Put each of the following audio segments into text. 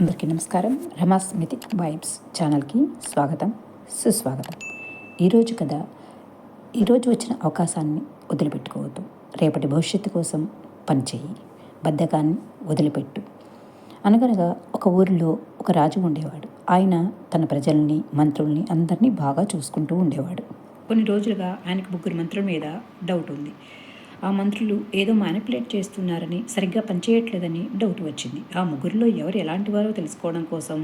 అందరికీ నమస్కారం. Rama's mythic vibes ఛానల్కి స్వాగతం సుస్వాగతం. ఈరోజు కథ ఈరోజు వచ్చిన అవకాశాన్ని వదిలిపెట్టుకోవద్దు. రేపటి భవిష్యత్తు కోసం పనిచేయి బద్ధకాన్ని వదిలిపెట్టు. అనగనగా ఒక ఊరిలో ఒక రాజు ఉండేవాడు. ఆయన తన ప్రజల్ని మంత్రుల్ని అందరినీ బాగా చూసుకుంటూ ఉండేవాడు. కొన్ని రోజులుగా ఆయనకు ముగ్గురు మంత్రుల మీద డౌట్ ఉంది. ఆ మంత్రులు ఏదో మ్యానిపులేట్ చేస్తున్నారని సరిగ్గా పనిచేయట్లేదని డౌట్ వచ్చింది. ఆ ముగ్గురిలో ఎవరు ఎలాంటి వారో తెలుసుకోవడం కోసం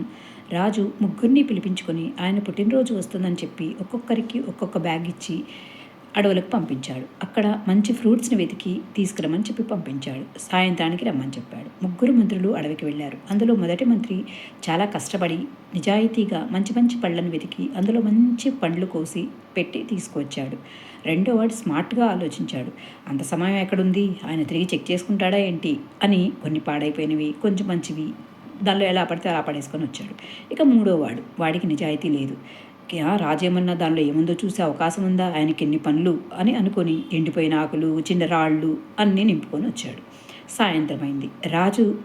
రాజు ముగ్గురిని పిలిపించుకొని ఆయన పుట్టినరోజు వస్తుందని చెప్పి ఒక్కొక్కరికి ఒక్కొక్క బ్యాగ్ ఇచ్చి అడవులకు పంపించాడు. అక్కడ మంచి ఫ్రూట్స్ని వెతికి తీసుకురమ్మని చెప్పి పంపించాడు. సాయంత్రానికి రమ్మని చెప్పాడు. ముగ్గురు మంత్రులు అడవికి వెళ్ళారు. అందులో మొదటి మంత్రి చాలా కష్టపడి నిజాయితీగా మంచి మంచి పళ్ళను వెతికి అందులో మంచి పండ్లు కోసి పెట్టి తీసుకొచ్చాడు రెండో వాడు స్మార్ట్గా ఆలోచించాడు. అంత సమయం ఎక్కడుంది? ఆయన తిరిగి చెక్ చేసుకుంటాడా ఏంటి? అని కొన్ని పాడైపోయినవి కొంచెం మంచివి దానిలో ఎలా పడితే అలా పడేసుకొని వచ్చాడు. ఇక మూడో వాడు వాడికి నిజాయితీ లేదు. రాజేమన్న దానిలో ఏముందో చూసే అవకాశం ఉందా? ఆయనకి ఎన్ని పనులు? అని అనుకొని ఎండిపోయిన ఆకులు చిన్న రాళ్ళు అన్నీ నింపుకొని వచ్చాడు. సాయంత్రం అయింది రాజు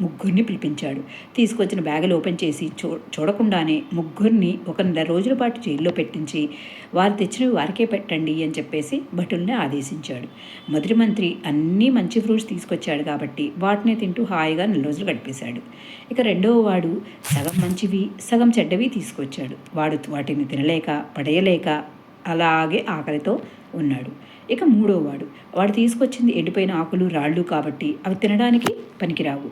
ముగ్గురిని పిలిపించాడు. తీసుకొచ్చిన బ్యాగులు ఓపెన్ చేసి చూ చూడకుండానే ముగ్గురిని ఒక నెల రోజుల పాటు జైల్లో పెట్టించి వారు తెచ్చినవి వారికే పెట్టండి అని చెప్పేసి భటుల్ని ఆదేశించాడు. మొదటి మంత్రి అన్నీ మంచి ఫ్రూట్స్ తీసుకొచ్చాడు కాబట్టి వాటిని తింటూ హాయిగా నెల రోజులు గడిపేశాడు. ఇక రెండవ వాడు సగం మంచివి సగం చెడ్డవి తీసుకొచ్చాడు. వాడు వాటిని తినలేక పడేయలేక అలాగే ఆకలితో ఉన్నాడు. ఇక మూడో వాడు వాడు తీసుకొచ్చింది ఎండిపోయిన ఆకులు రాళ్ళు కాబట్టి అవి తినడానికి పనికిరావు.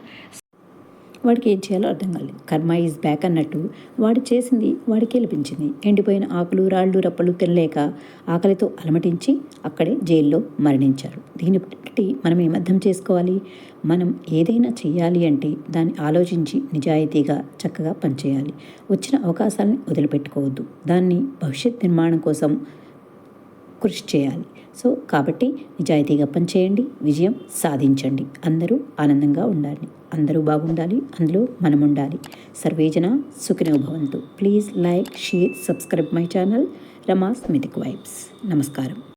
వాడికి ఏం చేయాలో అర్థం కాలేదు. కర్మ ఈజ్ బ్యాక్ అన్నట్టు వాడు చేసింది వాడికి గెలిపించింది ఎండిపోయిన ఆకులు రాళ్ళు రప్పలు తినలేక ఆకలితో అలమటించి అక్కడే జైల్లో మరణించారు. దీన్ని బట్టి మనం ఏం అర్థం చేసుకోవాలి? మనం ఏదైనా చేయాలి అంటే దాన్ని ఆలోచించి నిజాయితీగా చక్కగా పనిచేయాలి. వచ్చిన అవకాశాలను వదిలిపెట్టుకోవద్దు. దాన్ని భవిష్యత్ నిర్మాణం కోసం కృషి చేయాలి. సో కాబట్టి నిజాయితీగా పనిచేయండి విజయం సాధించండి. అందరూ ఆనందంగా ఉండాలి. అందరూ బాగుండాలి అందులో మనం ఉండాలి సర్వేజన సుఖినో భవంతు. Please like share subscribe my channel Rama's mythic vibes. నమస్కారం.